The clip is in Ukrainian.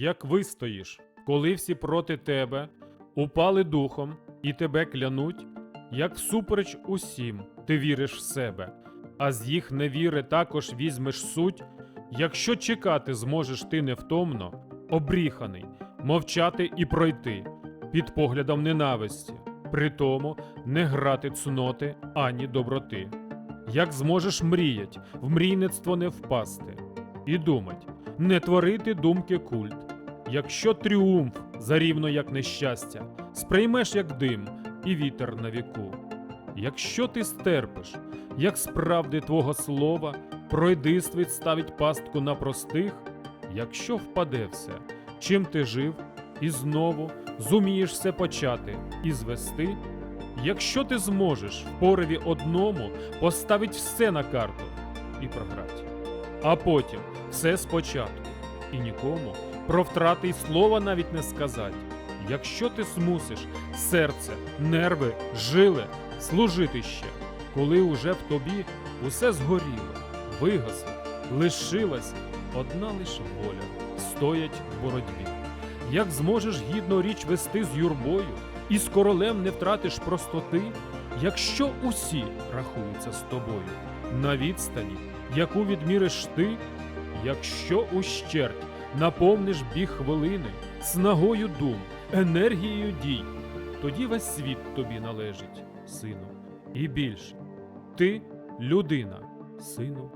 як вистоїш, коли всі проти тебе упали духом і тебе клянуть, як всупереч усім ти віриш в себе, а з їх невіри також візьмеш суть, якщо чекати зможеш ти невтомно, обріханий, мовчати і пройти під поглядом ненависті, при тому не грати цноти ані доброти. Як зможеш мріять, в мрійництво не впасти, і думать, не творити думки культ. Якщо тріумф, зарівно як нещастя, сприймеш як дим і вітер на віку. Якщо ти стерпиш, як справди твого слова, пройдисвіт ставить пастку на простих, якщо впаде все, чим ти жив, і знову зумієш все почати і звести, якщо ти зможеш в пориві одному поставить все на карту і програти, а потім все спочатку і нікому про втрати й слова навіть не сказать. Якщо ти змусиш серце, нерви, жили служити ще, коли уже в тобі усе згоріло, вигасло, лишилась одна лиш воля, стоять в боротьбі. Як зможеш гідно річ вести з юрбою, і з королем не втратиш простоти, якщо усі рахуються з тобою на відстані, яку відміриш ти, якщо ущерть наповниш біг хвилини, снагою дум, енергією дій, тоді весь світ тобі належить, сину, і більше. Ти людина, сину